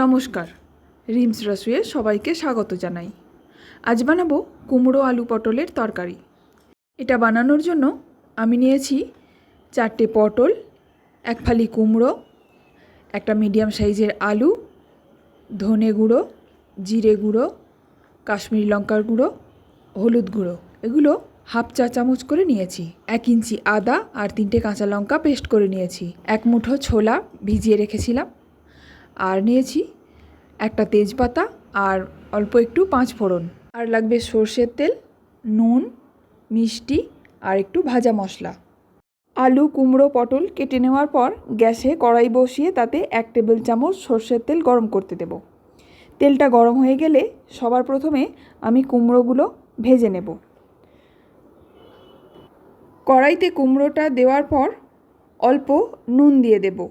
নমস্কার। রিমস রসুয়ে সবাইকে স্বাগত জানাই। আজ বানাবো কুমড়ো আলু পটলের তরকারি। এটা বানানোর জন্য আমি নিয়েছি চারটে পটল, এক ফালি কুমড়ো, একটা মিডিয়াম সাইজের আলু, ধনে গুঁড়ো, জিরে গুঁড়ো, কাশ্মীরি লঙ্কার গুঁড়ো, হলুদ গুঁড়ো। এগুলো হাফ চা চামচ করে নিয়েছি। এক ইঞ্চি আদা আর তিনটে কাঁচা লঙ্কা পেস্ট করে নিয়েছি। এক মুঠো ছোলা ভিজিয়ে রেখেছিলাম। আর নিয়েছি একটা তেজপাতা আর অল্প একটু পাঁচ ফোড়ন। আর লাগবে সর্ষের তেল, নুন, মিষ্টি আর একটু ভাজা মশলা। আলু, কুমড়ো, পটল কেটে নেওয়ার পর গ্যাসে কড়াই বসিয়ে তাতে এক টেবিল চামচ সর্ষের তেল গরম করতে দেব। তেলটা গরম হয়ে গেলে সবার প্রথমে আমি কুমড়োগুলো ভেজে নেব। কড়াইতে কুমড়োটা দেওয়ার পর অল্প নুন দিয়ে দেবো।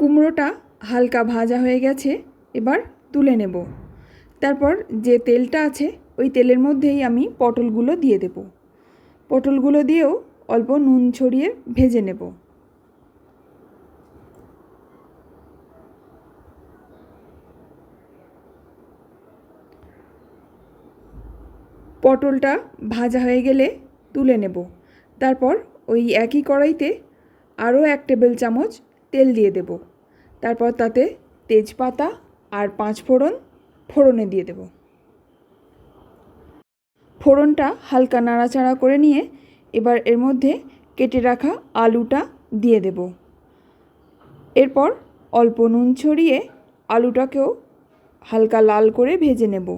কুমড়োটা হালকা ভাজা হয়ে গেছে, এবার তুলে নেব। তারপর যে তেলটা আছে, ওই তেলের মধ্যেই আমি পটলগুলো দিয়ে দেব। পটলগুলো দিয়েও অল্প নুন ছড়িয়ে ভেজে নেব। পটলটা ভাজা হয়ে গেলে তুলে নেব। তারপর ওই একই কড়াইতে আরও এক টেবিল চামচ তেল দিয়ে দেব। তারপর তাতে তেজপাতা আর পাঁচ ফোড়ন ফোড়নে দিয়ে দেব। ফোড়নটা হালকা নাড়াচাড়া করে নিয়ে এবার এর মধ্যে কেটে রাখা আলুটা দিয়ে দেব। এরপর অল্প নুন ছড়িয়ে আলুটাকেও হালকা লাল করে ভেজে নেব।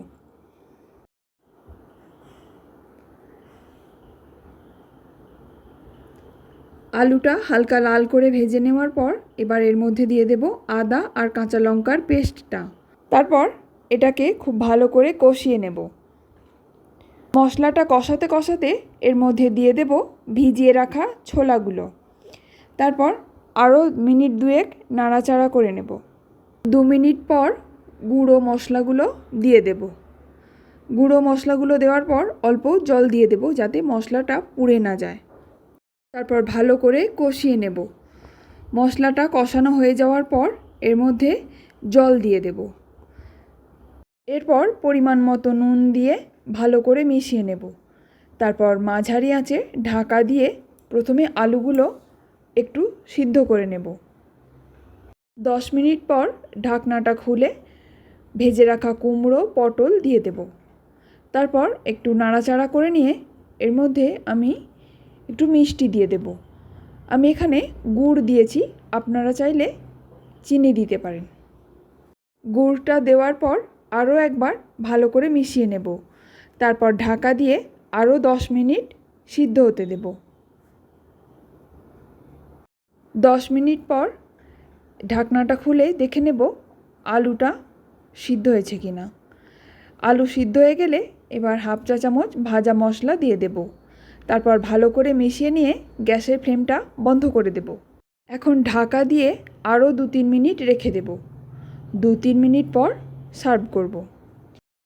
আলুটা হালকা লাল করে ভেজে নেওয়ার পর এবার এর মধ্যে দিয়ে দেব আদা আর কাঁচা লঙ্কার পেস্টটা। তারপর এটাকে খুব ভালো করে কষিয়ে নেব। মশলাটা কষাতে কষাতে এর মধ্যে দিয়ে দেব ভিজিয়ে রাখা ছোলাগুলো। তারপর আরও মিনিট দুয়েক নাড়াচাড়া করে নেব। দু মিনিট পর গুঁড়ো মশলাগুলো দিয়ে দেব। গুঁড়ো মশলাগুলো দেওয়ার পর অল্প জল দিয়ে দেব যাতে মশলাটা পুড়ে না যায়। তারপর ভালো করে কষিয়ে নেব। মশলাটা কষানো হয়ে যাওয়ার পর এর মধ্যে জল দিয়ে দেব। এরপর পরিমাণ মতো নুন দিয়ে ভালো করে মিশিয়ে নেব। তারপর মাঝারি আঁচে ঢাকা দিয়ে প্রথমে আলুগুলো একটু সিদ্ধ করে নেব। দশ মিনিট পর ঢাকনাটা খুলে ভেজে রাখা কুমড়ো, পটল দিয়ে দেব। তারপর একটু নাড়াচাড়া করে নিয়ে এর মধ্যে আমি একটু মিষ্টি দিয়ে দেব। আমি এখানে গুড় দিয়েছি, আপনারা চাইলে চিনি দিতে পারেন। গুড়টা দেওয়ার পর আরও একবার ভালো করে মিশিয়ে নেব। তারপর ঢাকা দিয়ে আরও দশ মিনিট সিদ্ধ হতে দেব। দশ মিনিট পর ঢাকনাটা খুলে দেখে নেব আলুটা সিদ্ধ হয়েছে কি না আলু সিদ্ধ হয়ে গেলে এবার হাফ চা চামচ ভাজা মশলা দিয়ে দেবো। তারপর ভালো করে মিশিয়ে নিয়ে গ্যাসের ফ্লেমটা বন্ধ করে দেব। এখন ঢাকা দিয়ে আরও দু তিন মিনিট রেখে দেব। দু তিন মিনিট পর সার্ভ করব।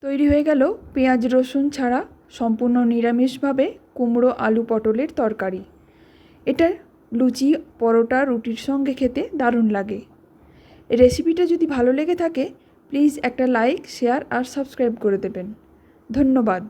তৈরি হয়ে গেল পেঁয়াজ রসুন ছাড়া সম্পূর্ণ নিরামিষভাবে কুমড়ো আলু পটলের তরকারি। এটা লুচি, পরোটা, রুটির সঙ্গে খেতে দারুণ লাগে। রেসিপিটা যদি ভালো লেগে থাকে, প্লিজ একটা লাইক, শেয়ার আর সাবস্ক্রাইব করে দেবেন। ধন্যবাদ।